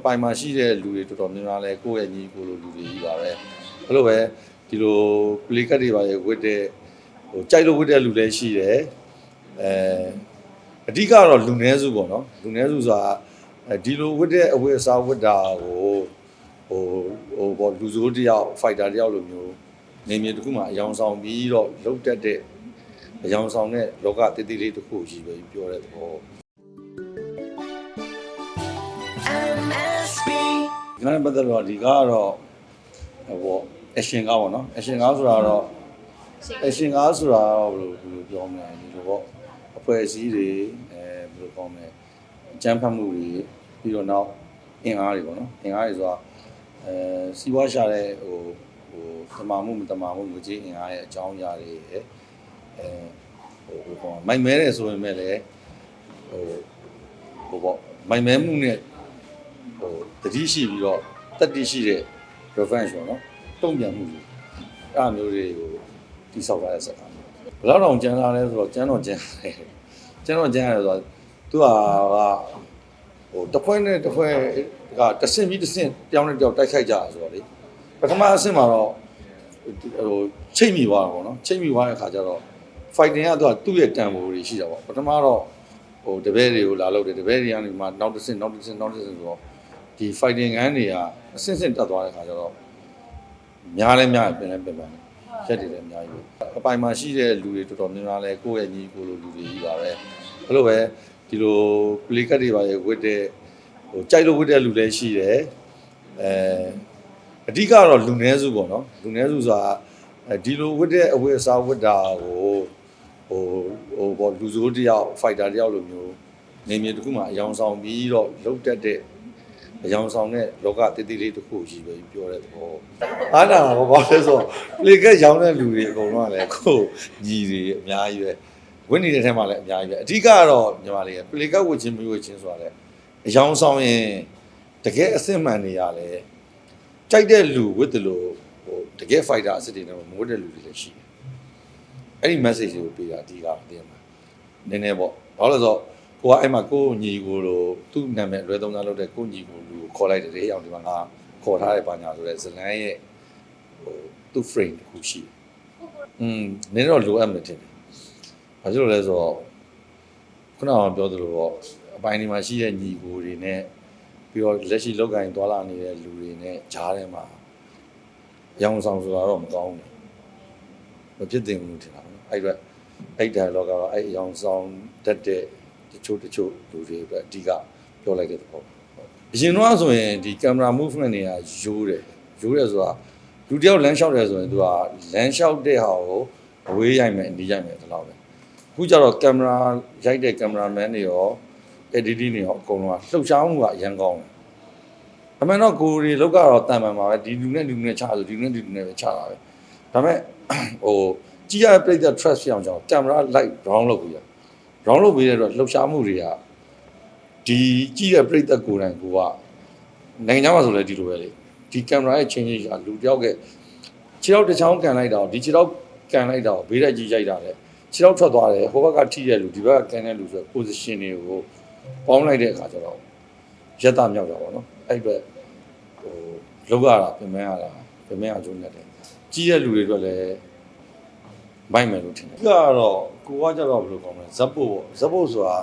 အပိုင်မှာရှိတဲ့လူတွေတော်တော်များများလဲကိုယ့်ရဲ့ညီကိုလိုလူတွေကြီးပါပဲအဲ့လိုပဲဒီလိုပလီကတ်တွေပါရဲ့ဝတ်တဲ့ဟိုကြိုက်လို့ဝတ်တဲ့လူလည်းရှိတယ်အဲအဓိကတော့လူနည်းစုပေါ့နော်လူနည်းစုဆိုတာအဲဒီလိုဝတ်တဲ့အဝတ်အစားဝတ်တာကိုဟိုဟိုပေါ့လူစိုးတယောက်ဖိုက်တာတယောက်လိုမျိုးနေမြေတစ်ခုမှအယောင်ဆောင်ပြီးတော့လုတ်တက်တဲ့အယောင်ဆောင်တဲ့လောကတည်တည်လေးတစ်ခုကြီးပဲပြောတဲ့သဘော ဒီကနေ့ပတ်သက်တော့ဒီကားကတော့ဟိုပေါ့ action ကားပေါ့နော် action ကားဆိုတာတော့ action ကားဆိုတာတော့ဘယ်လိုဘယ်လိုပြောမလဲဒီလိုပေါ့အဖွဲ့အစည်းတွေအဲဘယ်လိုပြောမလဲအကြမ်းဖက်မှုတွေပြီးတော့နောက်အင်အားတွေပေါ့နော်အင်အားတွေဆိုတာအဲစီးပွားရှာတဲ့ဟိုဟိုတမာမှုမတမာမှုငွေကြေးအင်အားရဲ့အကြောင်းအရာတွေအဲဟိုဟိုပေါ့မိုက်မဲတယ်ဆိုရင်မဲ့လည်းဟိုဟိုပေါ့မိုက်မဲမှုနဲ့ ဟိုတတိရှိပြီးတော့တတိရှိတဲ့ revenge ပေါ့နော်တုံ့ပြန်မှုတွေအဲ့အမျိုးတွေကိုတိဆောက်ထားတဲ့စကားဘယ်တော့တောင်ကျန်းလာလဲဆိုတော့ကျန်းတော့ကျန်းတယ်ကျန်းတော့ကျန်းရတယ်ဆိုတော့သူကဟိုတစ်ဖွဲ့နဲ့တစ်ဖွဲ့ကတဆင့်ပြီးတဆင့်ပြောင်းတဲ့ပြောင်းတိုက်ခိုက်ကြတာဆိုတော့လေပထမအဆင့်မှာတော့ဟိုချိတ်မိသွားတာပေါ့နော်ချိတ်မိသွားတဲ့ခါကျတော့ fighting ကသူကသူ့ရဲ့တန်ဖိုးတွေရှိတာပေါ့ပထမတော့ဟိုတပည့်တွေကိုလာလုပ်တယ်တပည့်တွေကနေမှနောက်တစ်ဆင့်နောက်တစ်ဆင့်နောက်တစ်ဆင့်ဆိုတော့ ဒီ fighting ငန်းတွေကအဆင့်ဆင့်တက်သွားတဲ့ခါကျတော့များလဲများပြင်လဲပြင်ပန်းရက်တွေလည်းအများကြီးပဲအပိုင်မှာရှိတဲ့လူတွေတော်တော်များများလဲကိုယ့်ရဲ့ညီကိုလိုလူတွေကြီးပါပဲအဲ့လိုပဲဒီလို play card တွေပါရဲ့ဝတ်တဲ့ဟိုကြိုက်လို့ဝတ်တဲ့လူလည်းရှိတယ်အဲအဓိကတော့လူနည်းစုပေါ့နော်လူနည်းစုဆိုတာအဲဒီလိုဝတ်တဲ့အဝတ်အစားဝတ်တာကိုဟိုဟိုပေါ့လူစိုးတယောက် fighter တယောက်လိုမျိုးနေမြေတစ်ခုမှအယောင်ဆောင်ပြီးတော့လုတ်တက်တဲ့ အယောင်ဆောင်တဲ့လောကတည်တည်လေးတစ်ခုကြီးပဲပြောတဲ့သဘောအားနာဘာဘာလဲဆိုလေကက်ရောင်းတဲ့လူတွေအကုန်လုံးကလည်းကိုယ်ညီတွေအများကြီးပဲဝင်းနေတဲ့ထဲမှာလည်းအများကြီးပဲအဓိကကတော့ညီမလေးကပလေကက်ဝတ်ချင်းမဝတ်ချင်းဆိုတာလေအယောင်ဆောင်ရင်တကယ်အစစ်မှန်နေရလဲကြိုက်တဲ့လူဝတ်တယ်လို့ဟိုတကယ် fighter အစစ်တွေနဲ့မဝတ်တဲ့လူတွေလည်းရှိတယ်အဲ့ဒီ message ကိုပေးတာအဓိကတင်မှာနည်းနည်းပေါ့ဘာလို့လဲဆိုတော့ ကိုကအဲ့မှာကိုညီကိုလိုသူ့နာမည်အလွဲသုံးစားလုပ်တဲ့ကိုညီကိုလူကိုခေါ်လိုက်တယ်တဲ့အောင်ဒီမှာငါခေါ်ထားတဲ့ဘာညာဆိုတဲ့ဇလန်းရဲ့ဟိုသူ့ frame တစ်ခုရှိတယ်อืมနည်းတော့လိုအပ်မယ်ထင်တယ်ဘာဖြစ်လို့လဲဆိုတော့ခုနကပြောသလိုပေါ့အပိုင်းဒီမှာရှိတဲ့ညီကိုတွေနဲ့ပြီးတော့လက်ရှိလောက်ကင်သွာလာနေတဲ့လူတွေနဲ့ဂျားထဲမှာရောင်ဆောင်ဆိုတာတော့မကောင်းဘူးမဖြစ်သင့်ဘူးလို့ထင်တာပေါ့နော်အဲ့အတွက်အဲ့ dialogue ကတော့အဲ့ရောင်ဆောင်တတ်တဲ့ တချို့တချို့လူတွေအတွက်အဓိကပြောလိုက်တဲ့သဘောအရင်တော့ဆိုရင်ဒီ camera movement တွေကရိုးတယ်ရိုးတယ်ဆိုတာလူတယောက်လမ်းလျှောက်တယ်ဆိုရင်သူကလမ်းလျှောက်တဲ့ဟာကိုအဝေးရိုက်မယ်အနီးရိုက်မယ်ဒီလောက်ပဲအခုကျတော့ camera ရိုက်တဲ့ cameraman တွေရော editing တွေရောအကုန်လုံးကလှုပ်ရှားမှုကအရန်ကောင်းတယ်အမှန်တော့ကိုယ်တွေလောက်ကတော့တန်ပန်ပါပဲဒီလူနဲ့ဒီလူနဲ့ချဆိုဒီလူနဲ့ဒီလူနဲ့ပဲချတာပဲဒါပေမဲ့ဟိုကြည့်ရတဲ့ပြိတ္တ trust ဖြစ်အောင်ကြောင်း camera light round လုပ်ပြီးရ round လုပ်ပြီးတဲ့တော့လှုပ်ရှားမှုတွေကဒီကြည့်ရပြိတ္တကိုယ်တိုင်ကိုကနိုင်ငံခြားမှာဆိုလဲဒီလိုပဲလေဒီ camera ရဲ့ change ကလူတယောက်ကခြေထောက်တစ်ချောင်းကန်လိုက်တာဒီခြေထောက်ကန်လိုက်တာဘေးတက်ကြီးရိုက်တာလေခြေထောက်ထွက်သွားတယ်ဟိုဘက်ကထိတဲ့လူဒီဘက်ကကန်တဲ့လူဆို position တွေကိုပေါင်းလိုက်တဲ့အခါကျတော့ရက်တာမြောက်တာပေါ့နော်အဲ့ဒီပဲဟိုလောက်ရတာပြင်မရတာပြင်မရအကျိုးနဲ့တယ်ကြီးတဲ့လူတွေအတွက်လည်း မိုက်မယ်လို့ထင်တယ်။ကတော့ကိုကကြတော့ဘယ်လိုကောင်းမလဲဇက်ဖို့ပေါ့ဇက်ဖို့ဆိုတာ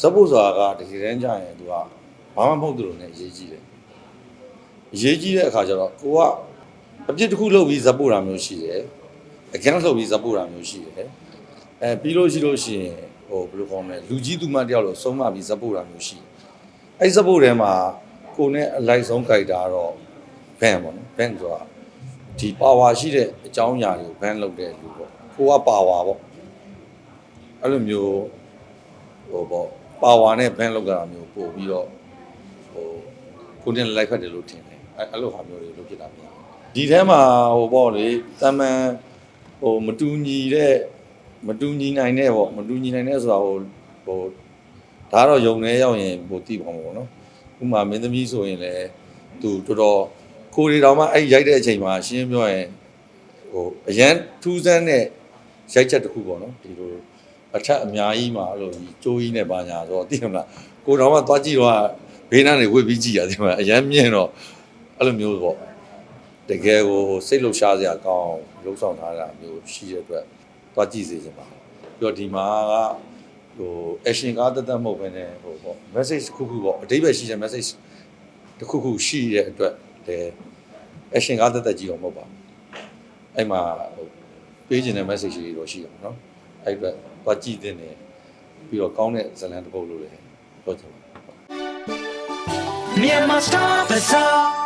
ဇက်ဖို့ဆိုတာကတကယ်တမ်းကျရင်သူကဘာမှမဟုတ်တယ်လို့ ਨੇ အရေးကြီးတယ်။အရေးကြီးတဲ့အခါကျတော့ကိုကအပြစ်တစ်ခုလုပ်ပြီးဇက်ဖို့တာမျိုးရှိတယ်။ against လုပ်ပြီးဇက်ဖို့တာမျိုးရှိတယ်။အဲပြီးလို့ရှိလို့ရှိရင်ဟိုဘယ်လိုကောင်းမလဲလူကြီးသူမတယောက်လို့ဆုံးမပြီးဇက်ဖို့တာမျိုးရှိတယ်။အဲ့ဇက်ဖို့ထဲမှာကိုနဲ့အလိုက်ဆုံးကြိုက်တာတော့ဘန်ပေါ့နော်ဘန်ဆိုတာဒီပါဝါရှိတဲ့အကြောင်းအရာတွေကိုဘန်လုပ်တဲ့လူပေါ့ ကိုကပါဝါပေါ့အဲ့လိုမျိုးဟိုပေါ့ပါဝါနဲ့ဘန်လုပ်ကြတာမျိုးပို့ပြီးတော့ဟိုကိုနဲ့လိုက်ဖက်တယ်လို့ထင်တယ်အဲ့အဲ့လိုဟာမျိုးတွေလုပ်ဖြစ်တာများဒီထဲမှာဟိုပေါ့လေတမန်ဟိုမတူညီတဲ့မတူညီနိုင်တဲ့ပေါ့မတူညီနိုင်တဲ့ဆိုတာဟိုဟိုဒါကတော့ယုံနေရောက်ရင်ဟိုတိပါမှာပေါ့နော်ဥပမာမင်းသမီးဆိုရင်လည်းသူတော်တော်ကိုရီတော်မှအဲ့ရိုက်တဲ့အချိန်မှာရှင်းပြောရင်ဟိုအရန်ထူးဆန်းတဲ့ ရိုက်ချက်တစ်ခုပေါ့နော်ဒီလိုအထက်အများကြီးမှာအဲ့လိုကြီးကြိုးကြီးနဲ့ပါညာဆိုတော့သိမလားကိုတော်မှသွားကြည့်တော့ဘဘေးနားနေဝစ်ပြီးကြည်ရတယ်မှာအရမ်းမြင်တော့အဲ့လိုမျိုးပေါ့တကယ်ကိုစိတ်လှုပ်ရှားစရာကောင်းလှုပ်ဆောင်ထားတာမျိုးရှိတဲ့အတွက်သွားကြည့်စေချင်ပါပြီးတော့ဒီမှာကဟို action ကားတက်တက်မဟုတ်ဘဲနဲ့ဟိုပေါ့ message တစ်ခုခုပေါ့အဓိပ္ပာယ်ရှိတဲ့ message တစ်ခုခုရှိတဲ့အတွက်လေ action ကားတက်တက်ကြီးတော့မဟုတ်ပါဘူးအဲ့မှာဟို ပေးခြင်းတဲ့ message တွေတော့ရှိတာပေါ့နော်အဲ့အတွက်သွားကြည့်တဲ့နေပြီးတော့ကောင်းတဲ့ဇာတ်လမ်းတစ်ပုဒ်လို့လည်းပြောချင်ပါတယ် Myanmar Star Bazaar